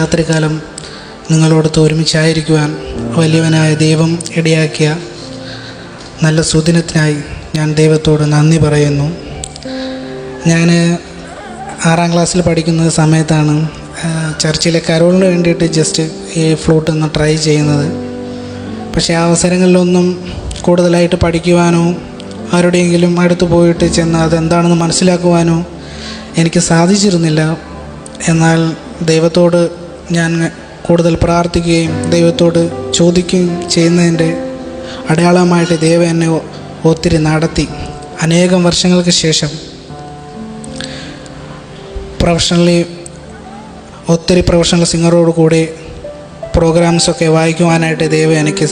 രാത്രികാലം നിങ്ങളോടൊത്ത് ഒരുമിച്ചായിരിക്കുവാൻ വലിയവനായ ദൈവം ഇടയാക്കിയ നല്ല സുദിനത്തിനായി ഞാൻ ദൈവത്തോട് നന്ദി പറയുന്നു. ഞാൻ ആറാം ക്ലാസ്സിൽ പഠിക്കുന്ന സമയത്താണ് ചർച്ചിലെ കരോളിന് വേണ്ടിയിട്ട് ജസ്റ്റ് ഈ ഫ്ലൂട്ട് ഒന്ന് ട്രൈ ചെയ്യുന്നത്. പക്ഷേ ആ അവസരങ്ങളിലൊന്നും കൂടുതലായിട്ട് പഠിക്കുവാനോ ആരുടെയെങ്കിലും അടുത്ത് പോയിട്ട് ചെന്ന് അതെന്താണെന്ന് മനസ്സിലാക്കുവാനോ എനിക്ക് സാധിച്ചിരുന്നില്ല. എന്നാൽ ദൈവത്തോട് ഞാൻ കൂടുതൽ പ്രാർത്ഥിക്കുകയും ദൈവത്തോട് ചോദിക്കുകയും ചെയ്യുന്നതിന്റെ അടയാളമായിട്ട് ദൈവം എന്നെ ഒത്തിരി നടത്തി. അനേകം വർഷങ്ങൾക്ക് ശേഷം പ്രൊഫഷണലി ഒത്തിരി പ്രൊഫഷണൽ സിംഗറോട് കൂടി പ്രോഗ്രാംസൊക്കെ വായിക്കുവാനായിട്ട് ദൈവം എനിക്ക്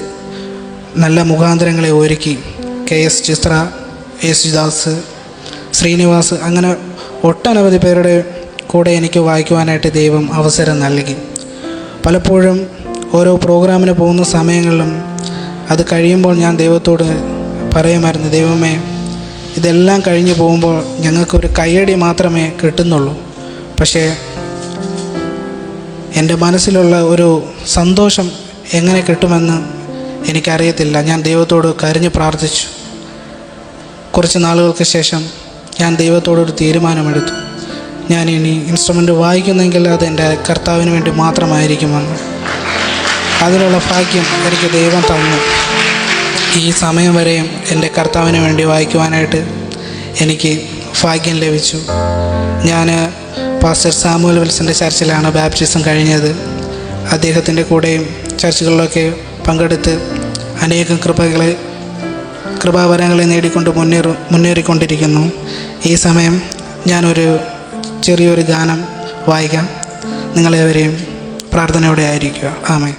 നല്ല മുഖാന്തരങ്ങളെ ഒരുക്കി. കെ എസ് ചിത്ര യേശുദാസ് ശ്രീനിവാസ് അങ്ങനെ ഒട്ടനവധി പേരുടെ കൂടെ എനിക്ക് വായിക്കുവാനായിട്ട് ദൈവം അവസരം നൽകി. പലപ്പോഴും ഓരോ പ്രോഗ്രാമിന് പോകുന്ന സമയങ്ങളിലും അത് കഴിയുമ്പോൾ ഞാൻ ദൈവത്തോട് പറയുമായിരുന്നു ദൈവമേ ഇതെല്ലാം കഴിഞ്ഞു പോകുമ്പോൾ ഞങ്ങൾക്കൊരു കയ്യടി മാത്രമേ കിട്ടുന്നുള്ളൂ. പക്ഷേ എന്റെ മനസ്സിലുള്ള ഒരു സന്തോഷം എങ്ങനെ കിട്ടുമെന്ന് എനിക്കറിയത്തില്ല. ഞാൻ ദൈവത്തോട് കരിഞ്ഞ് പ്രാർത്ഥിച്ചു. കുറച്ച് നാളുകൾക്ക് ശേഷം ഞാൻ ദൈവത്തോടൊരു തീരുമാനമെടുത്തു. ഞാൻ ഇനി ഇൻസ്ട്രുമെന്റ് വായിക്കുന്നെങ്കിൽ അത് എന്റെ കർത്താവിന് വേണ്ടി മാത്രമായിരിക്കുമെന്ന്. അതിനുള്ള ഭാഗ്യം എനിക്ക് ദൈവം തന്നു. ഈ സമയം വരെയും എന്റെ കർത്താവിന് വേണ്ടി വായിക്കുവാനായിട്ട് എനിക്ക് ഭാഗ്യം ലഭിച്ചു. ഞാൻ പാസ്റ്റർ സാമുവൽ വിൽസന്റെ ചർച്ചിലാണ് ബാപ്റ്റിസം കഴിഞ്ഞത്. അദ്ദേഹത്തിന്റെ കൂടെയും ചർച്ചുകളിലൊക്കെ പങ്കെടുത്ത് അനേകം കൃപകളെ കൃപാവരങ്ങളെ നേടിക്കൊണ്ട് മുന്നേറി മുന്നേറിക്കൊണ്ടിരിക്കുന്നു. ഈ സമയം ഞാനൊരു ചെറിയൊരു ഗാനം വായിക്കാം. നിങ്ങളെവരെയും പ്രാർത്ഥനയോടെ ആയിരിക്കുക. ആമേ